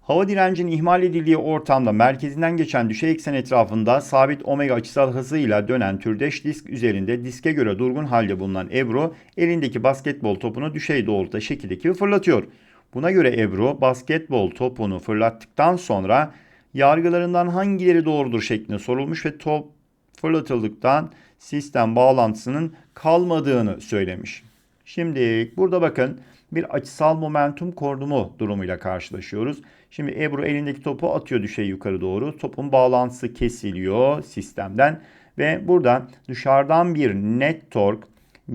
Hava direncinin ihmal edildiği ortamda merkezinden geçen düşey eksen etrafında sabit omega açısal hızıyla dönen türdeş disk üzerinde diske göre durgun halde bulunan Ebru elindeki basketbol topunu düşey doğrultuda şekildeki gibi fırlatıyor. Buna göre Ebru basketbol topunu fırlattıktan sonra yargılarından hangileri doğrudur şeklinde sorulmuş ve top fırlatıldıktan sistem bağlantısının kalmadığını söylemiş. Şimdi burada bakın bir açısal momentum korunumu durumuyla karşılaşıyoruz. Şimdi Ebru elindeki topu atıyor düşey yukarı doğru. Topun bağlantısı kesiliyor sistemden ve burada dışarıdan bir net tork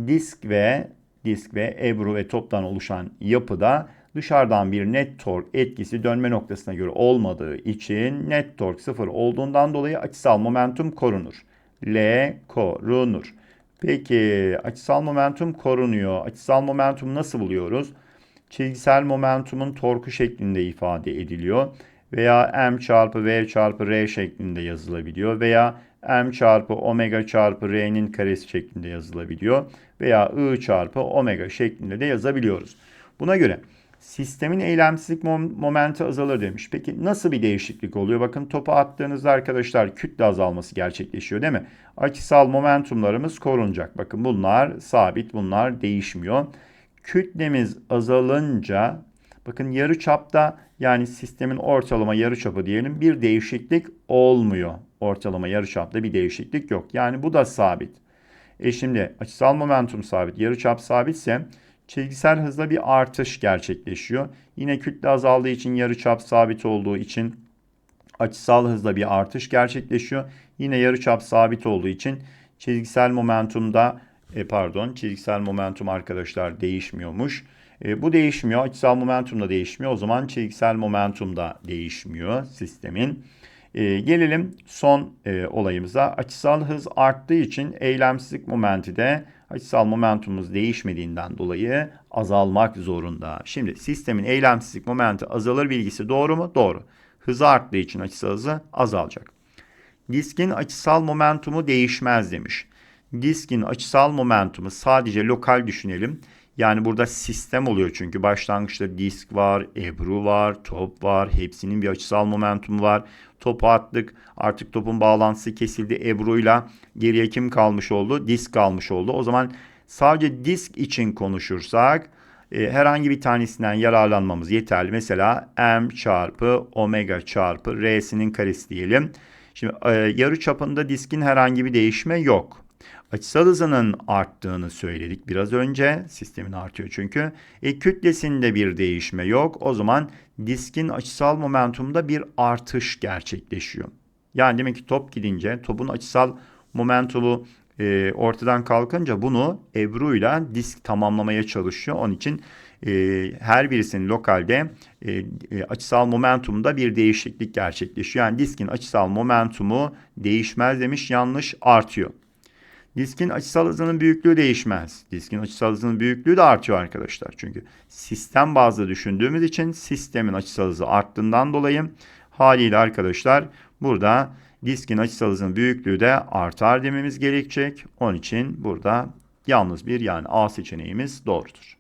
disk ve disk ve Ebru ve toptan oluşan yapıda dışarıdan bir net tork etkisi dönme noktasına göre olmadığı için net tork sıfır olduğundan dolayı açısal momentum korunur. L korunur. Peki açısal momentum korunuyor. Açısal momentum nasıl buluyoruz? Çizgisel momentumun torku şeklinde ifade ediliyor. Veya m çarpı v çarpı r şeklinde yazılabiliyor. Veya m çarpı omega çarpı r'nin karesi şeklinde yazılabiliyor. Veya i çarpı omega şeklinde de yazabiliyoruz. Buna göre sistemin eylemsizlik momenti azalır demiş. Peki nasıl bir değişiklik oluyor? Bakın topu attığınızda arkadaşlar kütle azalması gerçekleşiyor değil mi? Açısal momentumlarımız korunacak. Bakın bunlar sabit, bunlar değişmiyor. Kütlemiz azalınca bakın yarı çapta yani sistemin ortalama yarı çapı diyelim bir değişiklik olmuyor. Ortalama yarı çapta bir değişiklik yok. Yani bu da sabit. E şimdi açısal momentum sabit, yarı çap sabitse çizgisel hızla bir artış gerçekleşiyor. Yine kütle azaldığı için yarıçap sabit olduğu için açısal hızla bir artış gerçekleşiyor. Yine yarıçap sabit olduğu için çizgisel momentumda e, pardon çizgisel momentum arkadaşlar değişmiyormuş. E, bu değişmiyor. Açısal momentum da değişmiyor. O zaman çizgisel momentum da değişmiyor sistemin. E, gelelim son e, olayımıza. Açısal hız arttığı için eylemsizlik momenti de açısal momentumumuz değişmediğinden dolayı azalmak zorunda. Şimdi sistemin eylemsizlik momenti azalır bilgisi doğru mu? Doğru. Hızı arttığı için açısal hızı azalacak. Diskin açısal momentumu değişmez demiş. Diskin açısal momentumu sadece lokal düşünelim. Yani burada sistem oluyor çünkü başlangıçta disk var, ebru var, top var. Hepsinin bir açısal momentumu var. Topu attık. Artık topun bağlantısı kesildi. Ebru'yla geriye kim kalmış oldu? Disk kalmış oldu. O zaman sadece disk için konuşursak e, herhangi bir tanesinden yararlanmamız yeterli. Mesela m çarpı omega çarpı r'sinin karesi diyelim. Şimdi e, yarı çapında diskin herhangi bir değişme yok. Açısal hızının arttığını söyledik biraz önce. Sistemin artıyor çünkü. E, kütlesinde bir değişme yok. O zaman diskin açısal momentumda bir artış gerçekleşiyor. Yani demek ki top gidince topun açısal momentumu e, ortadan kalkınca bunu Ebru ile disk tamamlamaya çalışıyor. Onun için e, her birisinin lokalde e, e, açısal momentumda bir değişiklik gerçekleşiyor. Yani diskin açısal momentumu değişmez demiş yanlış artıyor. Diskin açısal hızının büyüklüğü değişmez. Diskin açısal hızının büyüklüğü de artıyor arkadaşlar. Çünkü sistem bazlı düşündüğümüz için sistemin açısal hızı arttığından dolayı haliyle arkadaşlar burada diskin açısal hızının büyüklüğü de artar dememiz gerekecek. Onun için burada yalnız bir yani A seçeneğimiz doğrudur.